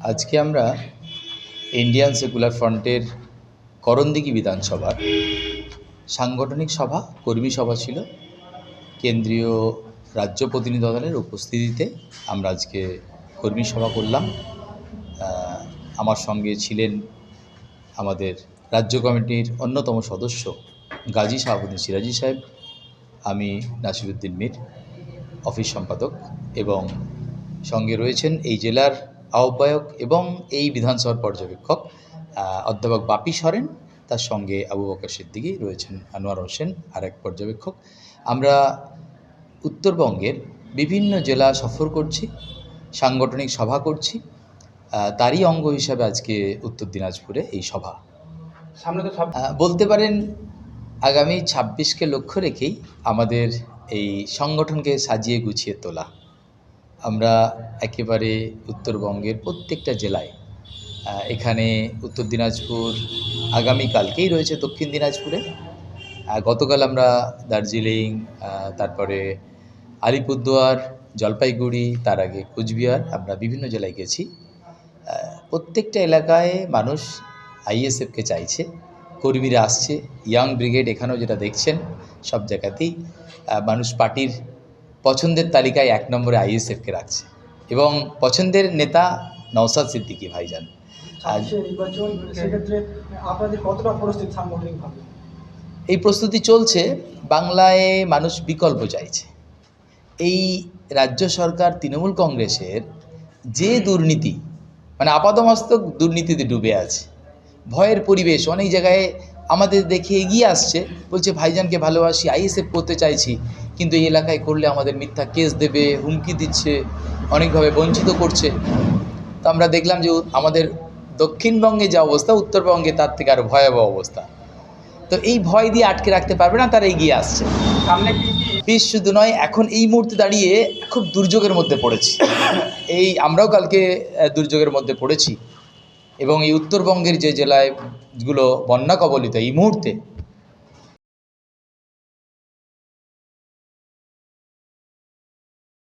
আজকে আমরা Indian secular ফ্রন্টের করণদিঘি বিধানসভার সাংগঠনিক সভা, কর্মী সভা ছিল। কেন্দ্রীয় রাজ্য প্রতিনিধি দলের উপস্থিতিতে আমরা আজকে কর্মী সভা করলাম। আমার সঙ্গে ছিলেন আমাদের রাজ্য কমিটির অন্যতম সদস্য গাজী শাহাবুদ্দিন সিরাজি সাহেব, আমি নাসিরুদ্দিন মির, অফিস সম্পাদক এবং সঙ্গে রয়েছেন এই জেলার আহ্বায়ক এবং এই বিধানসভার পর্যবেক্ষক অধ্যাপক বাপি সরেন তার সঙ্গে আবু বকর সিদ্দিকী রয়েছেন আনোয়ার হোসেন আর এক পর্যবেক্ষক। আমরা উত্তরবঙ্গের বিভিন্ন জেলা সফর করছি সাংগঠনিক সভা করছি তারই অঙ্গ হিসাবে আজকে উত্তর দিনাজপুরে এই সভা। সামনে তো বলতে পারেন আগামী ছাব্বিশকে লক্ষ্য রেখেই আমাদের এই সংগঠনকে সাজিয়ে গুছিয়ে তোলা। আমরা একেবারে উত্তরবঙ্গের প্রত্যেকটা জেলায় এখানে উত্তর দিনাজপুর আগামীকালকেই রয়েছে দক্ষিণ দিনাজপুরে। গতকাল আমরা দার্জিলিং তারপরে আলিপুরদুয়ার, জলপাইগুড়ি, তার আগে কুচবিহার, আমরা বিভিন্ন জেলায় গেছি। প্রত্যেকটা এলাকায় মানুষ আইএসএফকে চাইছে, কর্মীরা আসছে, ইয়াং ব্রিগেড এখানেও যেটা দেখছেন, সব জায়গাতেই মানুষ পার্টির পছন্দের তালিকায় এক নম্বরে আইএসএফকে রাখছে। এবং পছন্দের নেতা নওসাদ সিদ্দিকী ভাইজান। এই প্রস্তুতি চলছে বাংলায় মানুষ বিকল্প চাইছে। এই রাজ্য সরকার তৃণমূল কংগ্রেসের যে দুর্নীতি মানে আপাদমস্তক দুর্নীতিতে ডুবে আছে ভয়ের পরিবেশ অনেক জায়গায় আমাদের দেখে এগিয়ে আসছে বলছে ভাইজানকে ভালোবাসি আইএসএফ করতে চাইছি কিন্তু এই এলাকায় করলে আমাদের মিথ্যা কেস দেবে হুমকি দিচ্ছে অনেকভাবে বঞ্চিত করছে। তো আমরা দেখলাম যে আমাদের দক্ষিণবঙ্গে যা অবস্থা উত্তরবঙ্গে তার থেকে আরও ভয়াবহ অবস্থা। তো এই ভয় দিয়ে আটকে রাখতে পারবে না তারা এগিয়ে আসছে। সামনে পিস শুধু নয় এখন এই মুহূর্তে দাঁড়িয়ে খুব দুর্যোগের মধ্যে পড়েছি। এই আমরাও কালকে দুর্যোগের মধ্যে পড়েছি। এবং এই উত্তরবঙ্গের যে জেলায়গুলো বন্যা কবলিত এই মুহূর্তে